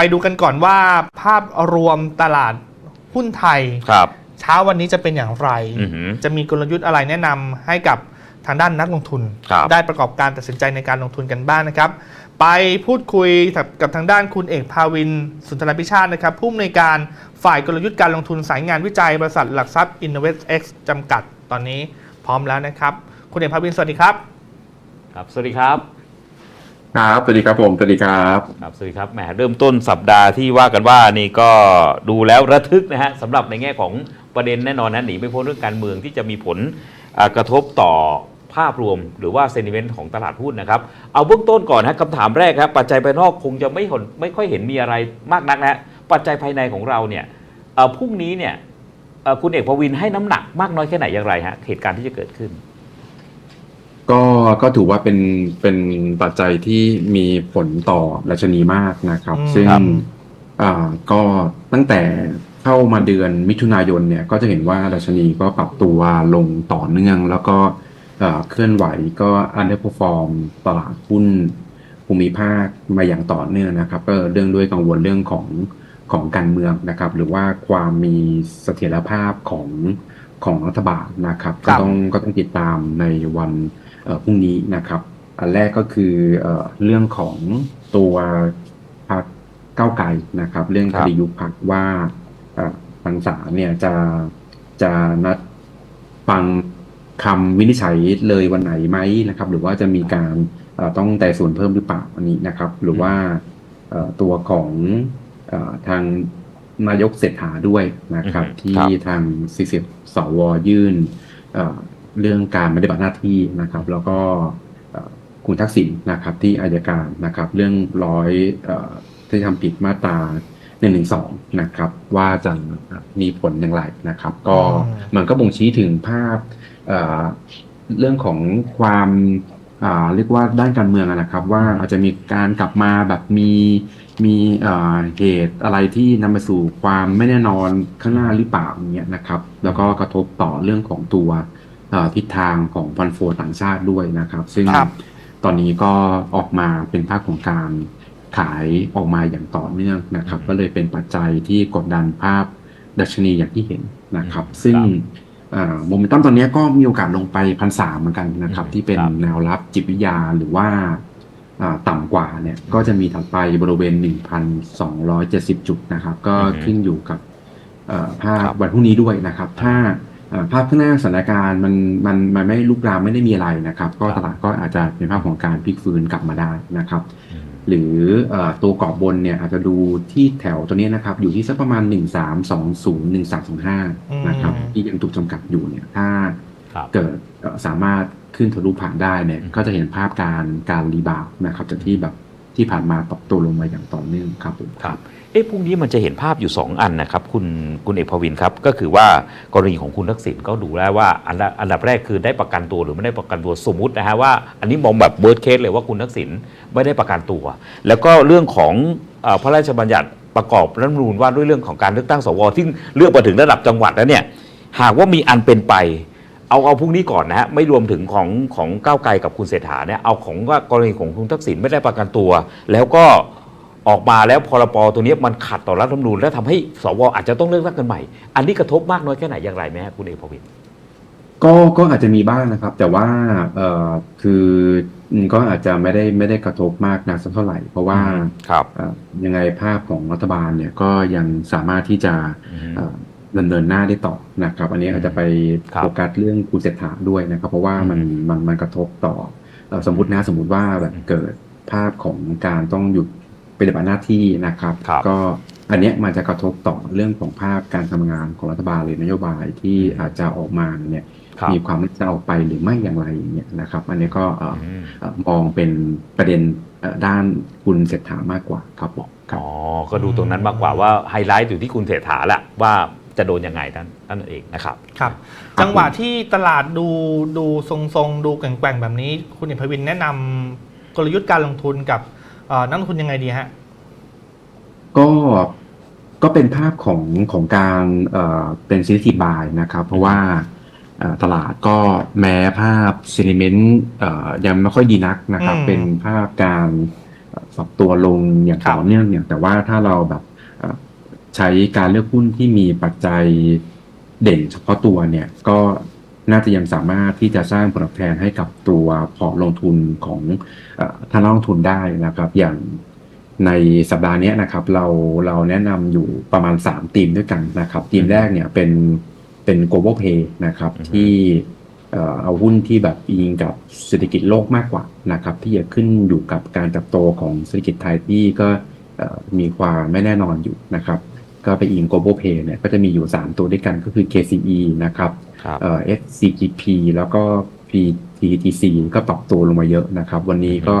ไปดูกันก่อนว่าภาพรวมตลาดหุ้นไทย ครับ เช้าวันนี้จะเป็นอย่างไร อือหือจะมีกลยุทธ์อะไรแนะนำให้กับทางด้านนักลงทุน ครับ ได้ประกอบการตัดสินใจในการลงทุนกันบ้างนะครับ ไปพูดคุยกับกับทางด้านคุณเอกภาวิน สุนทรพิชาตินะครับผู้อำนวยการฝ่ายกลยุทธ์การลงทุนสายงานวิจัยบริษัทหลักทรัพย์ Innovate X จำกัดตอนนี้พร้อมแล้วนะครับ คุณเอกภาวินสวัสดีครับ ครับ สวัสดีครับ ครับสวัสดีครับผมสวัสดีครับครับสวัสดีครับแหมเริ่มต้นสัปดาห์ที่ว่ากันว่านี่ก็ดูแล้วระทึกนะฮะสำหรับในแง่ของประเด็นแน่นอนนะหนีไม่พ้นเรื่องการเมืองที่จะมีผลกระทบต่อภาพรวมหรือว่าเซนิเมนต์ของตลาดหุ้นนะครับ เอาเบื้องต้นก่อนนะคำถามแรกครับปัจจัยภายนอกคงจะไม่หนไม่ค่อยเห็นมีอะไรมากนักนะฮะปัจจัยภายในของเราเนี่ยเออพรุ่งนี้เนี่ยคุณเอกพวินให้น้ำหนักมากน้อยแค่ไหนอย่างไรฮะเหตุการณ์ที่จะเกิดขึ้น ก็ก็ถือว่าเป็นเป็นปัจจัยที่มีผลต่อดัชนีมากนะครับอืมซึ่งครับอ่าก็ตั้งแต่เข้ามาเดือนมิถุนายนเนี่ยก็จะเห็นว่าดัชนีก็ปรับตัวลงต่อเนื่อง แล้วก็อ่าเคลื่อนไหวก็ underperform ตลาดหุ้นภูมิภาคมาอย่างต่อเนื่องนะครับ ก็เรื่องด้วยกังวลเรื่องของของการเมืองนะครับ หรือว่าความมีเสถียรภาพของของรัฐบาลนะครับครัก็บต้องก็ต้องติดตามในวันเอ่อ พรุ่งนี้นะครับ อันแรกก็คือเอ่อเรื่องของตัวพรรคก้าวไกลนะครับ เรื่องคครับดียุบพรรคว่าเอ่อทางศาลเนี่ยจะจะนัดฟังคำวินิจฉัยเลยวันไหนไหมนะครับ หรือว่าจะมีการเอ่อต้องแต่ส่วนเพิ่มหรือเปล่าอันนี้นะครับ หรือว่าเอ่อตัวของเอ่อทางนายกเศรษฐาด้วยนะครับอือฮึที่ครับทางสิสิสวยื่น เอ่อเรื่องการปฏิบัติหน้าที่นะครับ แล้วก็เอ่อคุณทักษิณนะครับที่อายการนะครับ เรื่องร้อยเอ่อที่ทำผิดมาตราหนึ่งหนึ่งสองนะครับ ว่าจะมีผลอย่างไรนะครับ ก็อืมมันก็บ่งชี้ถึงภาพเอ่อเรื่องของความอ่าเรียกว่าด้านการเมืองอะนะครับ ว่าอาจจะมีการกลับมาแบบมีมีเอ่อเหตุอะไรที่นำไปสู่ความไม่แน่นอนข้างหน้าหรือเปล่าอย่างเงี้ยนะครับ แล้วก็กระทบต่อเรื่องของตัวเอ่อ ทิศทางของฟันโฟต่างชาติด้วยนะครับ ซึ่งครับตอนนี้ก็ออกมาเป็นภาพของการขายออกมาอย่างต่อเนื่องนะครับ ก็เลยเป็นปัจจัยที่กดดันภาพดัชนีอย่างที่เห็นนะครับ ซึ่งโมเมนตัมตอนนี้ก็มีโอกาสลงไปพันสามเหมือนกันนะครับอืมที่เป็นครับแนวรับจิตวิทยาหรือว่าอ่าต่ำกว่าเนี่ยก็จะมีถัดไปบริเวณ 1,270 จุดนะครับ ก็อือฮึขึ้นอยู่กับเอ่อภาพครับวันพรุ่งนี้ด้วยนะครับ ถ้าเอ่อ ภาพข้างหน้าสถานการณ์มันมันมันไม่ลุกลามไม่ได้มีอะไรนะครับ ก็ครับตลาดก็อาจจะเป็นภาพของการพลิกฟื้นกลับมาได้นะครับอืมหรือเอ่อตัวกรอบบนเนี่ยอาจจะดูที่แถวตัวนี้นะครับ อยู่ที่สักประมาณ 1 3 2 0 1 3 2 5นะครับอืมที่ยังถูกจำกัดอยู่เนี่ยถ้าครับเกิดเอ่อสามารถขึ้นทะลุผ่านได้เนี่ยอืมก็จะเห็นภาพการการรีบาวด์นะครับจากที่แบบ ที่ผ่านมาปรับตัวลงมาอย่างต่อเนื่องครับผมครับเอ๊ะพรุ่งนี้มันจะเห็นภาพอยู่ 2 อันนะครับ คุณคุณเอกพวินครับ ก็คือว่ากรณีของคุณทักษิณก็ดูแล้วว่าอันดับอันดับแรกคือได้ประกันตัวหรือไม่ได้ประกันตัวสมมตินะฮะว่าอันนี้มองแบบเบิร์ดเคสเลยว่าคุณทักษิณไม่ได้ประกันตัว แล้วก็เรื่องของอพระราชบัญญัติประกอบรัฐธรรมนูญว่าด้วยเรื่องของการเลือกตั้งสวที่เลือกมาถึงระดับจังหวัดแล้วเนี่ยหากว่ามีอันเป็นไป เอาเอาพรุ่งนี้ก่อนนะฮะไม่รวมถึงของของก้าวไกลกับคุณเศรษฐาเนี่ยเอาของว่ากรณีของคุณทักษิณไม่ได้ประกันตัว แล้วก็ออกมาแล้วพรปตัวนี้มันขัดต่อรัฐธรรมนูญและทำให้สวอาจจะต้องเลือกตั้งกันใหม่ อันนี้กระทบมากน้อยแค่ไหนอย่างไรไหมฮะคุณเอกพวินก็ก็อาจจะมีบ้างนะครับ แต่ว่าเอ่อคืออืมก็อาจจะไม่ได้ไม่ได้กระทบมากนักสักเท่าไหร่ เพราะว่าครับเอ่อยังไงภาพของรัฐบาลเนี่ยก็ยังสามารถที่จะเอ่อ ดำเนินหน้าได้ต่อนะครับ อันนี้อาจจะไปครับโฟกัสเรื่องคุณเศรษฐาด้วยนะครับ เพราะว่ามันอืมมันมันกระทบต่อเอ่อสมมตินะสมมติว่าแบบอืมเกิดภาพของการต้องหยุดปฏิบัติหน้าที่นะครับครับก็อันเนี้ยมันจะกระทบต่อเรื่องของภาพการทำงานของรัฐบาลหรือนโยบายที่อืมอาจจะออกมาเนี่ยครับมีความน่าจะออกไปหรือไม่อย่างไรอย่างเงี้ยนะครับ อันนี้ก็เอ่ออืมเอ่อมองเป็นประเด็นเอ่อด้านคุณเศรษฐามากกว่าครับผมครับอ๋อก็ดูตรงนั้นมากกว่าว่าไฮไลท์อยู่ที่คุณเศรษฐาแหละว่า จะโดนยังไงนั่นนั่นเองนะครับครับครับ จังหวะที่ตลาดดูดูทรงๆ ดูแกว่งๆแบบนี้ คุณเอกพวินแนะนำกลยุทธ์การลงทุนกับเอ่อนักลงทุนยังไงดีฮะก็ก็เป็นภาพของของการเอ่อเป็นซิลิทีบายนะครับ เพราะว่าเอ่อตลาดก็แม้ภาพซีนิเมนต์ยังไม่ค่อยดีนักนะครับอืมเป็นภาพการเปรับตัวลงอย่างครับต่อเนื่องเนี่ยแต่ว่าถ้าเราแบบเอ่อ ใช้การเลือกหุ้นที่มีปัจจัยเด่นเฉพาะตัวเนี่ยก็น่าจะยังสามารถที่จะสร้างผลตอบแทนให้กับตัวพอร์ตลงทุนของเออท่านนักลงทุนได้นะครับ อย่างในสัปดาห์เนี้ยนะครับ เราเราแนะนำอยู่ประมาณ 3 ทีมด้วยกันนะครับ ทีมแรกเนี่ยเป็นเป็น global pay นะครับอือฮึที่เอ่อเอาหุ้นที่แบบอิงกับเศรษฐกิจโลกมากกว่านะครับ ที่จะขึ้นอยู่กับการเติบโตของเศรษฐกิจไทยที่ก็เอ่อมีความไม่แน่นอนอยู่นะครับ ก็ไปอิง global pay เนี่ยก็จะมีอยู่ 3 ตัวด้วยกันก็คือ KCE นะครับครับเอ่อ SCGP แล้วก็ PTTC ก็ปรับตัวลงมาเยอะนะครับ วันนี้ก็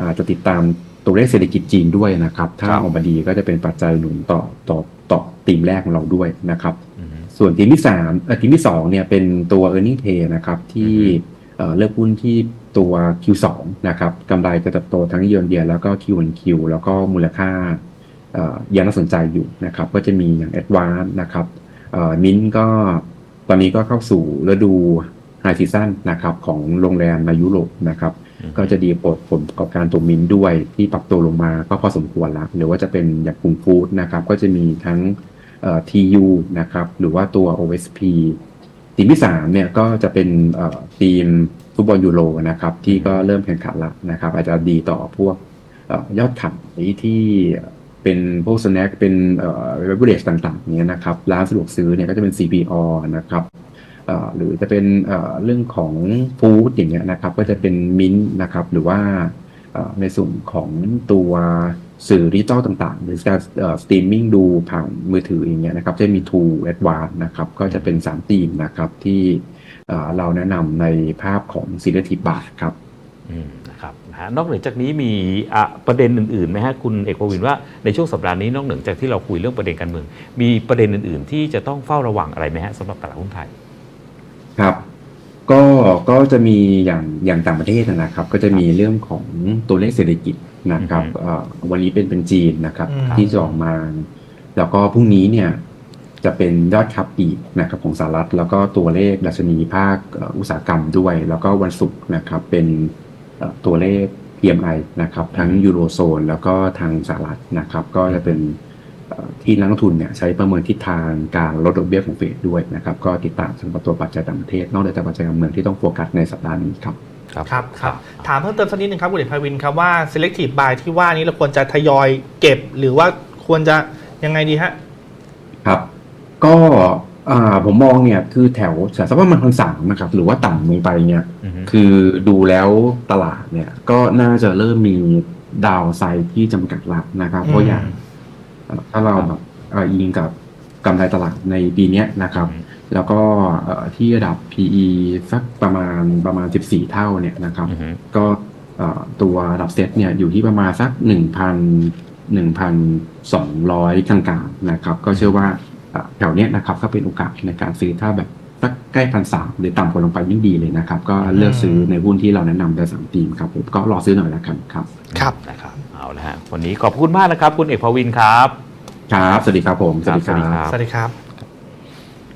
อาจจะติดตามตัวเลขเศรษฐกิจจีนด้วยนะครับ ถ้าครับออกมาดีก็จะเป็นปัจจัยหนุนต่อต่อต่อทีมแรกของเราด้วยนะครับอืมส่วนทีมที่สามเอ่อทีมที่สองเนี่ยเป็นตัว e a r n i n g pay นะครับที่อือฮึเอ่อเลือกหุ้นที่ตัว Q2 นะครับกำไรจะเติบโตทั้งเยือนเยียแล้วก็ Q1Q แล้วก็มูลค่าเอ่อ ยังน่าสนใจอยู่นะครับ ก็จะมีอย่าง Advance นะครับมินก็ตอนนี้ก็เข้าสู่ฤดูไฮซีซั่นนะครับของโรงแรมในยุโรปนะครับอืมก็จะดีผลผลประกอบการตัวมินด้วยที่ปรับตัวลงมาก็พอสมควรแล้วหรือว่าจะเป็นอย่างกรุงฟู้ดนะครับ ก็จะมีทั้งเอ่อ TU นะครับหรือว่าตัว OSP ทีมที่สามเนี่ยก็จะเป็นเอ่อทีมฟุตบอลยูโรนะครับที่ก็เริ่มแข่งขันแล้วนะครับ อาจจะดีต่อพวกเอ่อยอดขายที่ เป็นพวกสแน็คเป็นเอ่อเรเวอเรจต่างๆเนี้ยนะครับร้านสะดวกซื้อเนี่ยก็จะเป็น CPO นะครับหรือจะเป็นเรื่องของฟู้ดอย่างเงี้ยนะครับ ก็จะเป็นมิ้นท์นะครับ หรือว่าในส่วนของตัวสื่อดิจิตอลต่างๆ หรือการสตรีมมิ่งดูผ่านมือถืออย่างเงี้ยนะครับ จะมี True Advance นะครับ ก็จะเป็น3ธีมนะครับที่เราแนะนำในภาพของซีเรีส์บาทครับ นะครับนะฮะนอกเหนือจากนี้มีอะประเด็นอื่นๆไหมฮะคุณเอกพวินว่าในช่วงสัปดาห์นี้นอกเหนือจากที่เราคุยเรื่องประเด็นการเมือง มีประเด็นอื่น ๆ ที่จะต้องเฝ้าระวังอะไรไหมฮะสำหรับตลาดหุ้นไทยครับก็ก็จะมีอย่างอย่างต่างประเทศนะครับ ก็จะมีเรื่องของตัวเลขเศรษฐกิจนะครับอือฮึเอ่อวันนี้เป็นเป็นจีนนะครับอืมที่จะออกมา แล้วก็พรุ่งนี้เนี่ยจะเป็นยอดคับอีกนะครับของสหรัฐ แล้วก็ตัวเลขดัชนีภาคเอ่ออุตสาหกรรมด้วย แล้วก็วันศุกร์นะครับเป็นเอ่อ ตัวเลข PMI นะครับทั้งยูโรโซนแล้วก็ทางสหรัฐนะครับก็จะเป็นเอ่อที่นักลงทุนเนี่ยใช้ประเมินทิศทางการลดดอกเบี้ยของเฟดด้วยนะครับก็ติดตามสำหรับตัวปัจจัยต่างประเทศ นอกจากปัจจัยการเมืองที่ต้องโฟกัสในสัปดาห์นี้ครับครับครับถามเพิ่มเติมสักนิดนึงครับคุณเอกภาวินครับว่า selective buy ที่ว่านี้เราควรจะทยอยเก็บ หรือว่าควรจะยังไงดีฮะครับ ก็ อ่าผมมองเนี่ยคือแถวสักประมาณพันสามนะครับ หรือว่าต่ำลงไปเนี่ย อือฮึคือดูแล้วตลาดเนี่ย ก็น่าจะเริ่มมีดาวไซด์ที่จำกัดละนะครับ เพราะอย่างเอ่อถ้าเราแบบเอ่ออิงกับกำไรตลาดในปีเนี้ยนะครับ แล้วก็เอ่อที่ระดับ PE สักประมาณประมาณ 14 เท่าเนี่ยนะครับ อือฮึ ก็เอ่อตัวระดับเซ็ตเนี่ยอยู่ที่ประมาณสักหนึ่งพันหนึ่งพันสองร้อยกลางๆนะครับ ก็เชื่อว่าเอ่อ แถวเนี้ยนะครับก็เป็นโอกาสในการซื้อถ้าแบบสักใกล้พันสามหรือต่ำกว่าลงไปยิ่งดีเลยนะครับ ก็เลือกซื้อในหุ้นที่เราแนะนำได้สามทีมครับผมก็รอซื้อหน่อยแล้วกันครับครับนะครับเอาละฮะวันนี้ขอบคุณมากนะครับ คุณเอกพวินครับ ครับ สวัสดีครับผมครับสวัสดีครับ สวัสดีครับ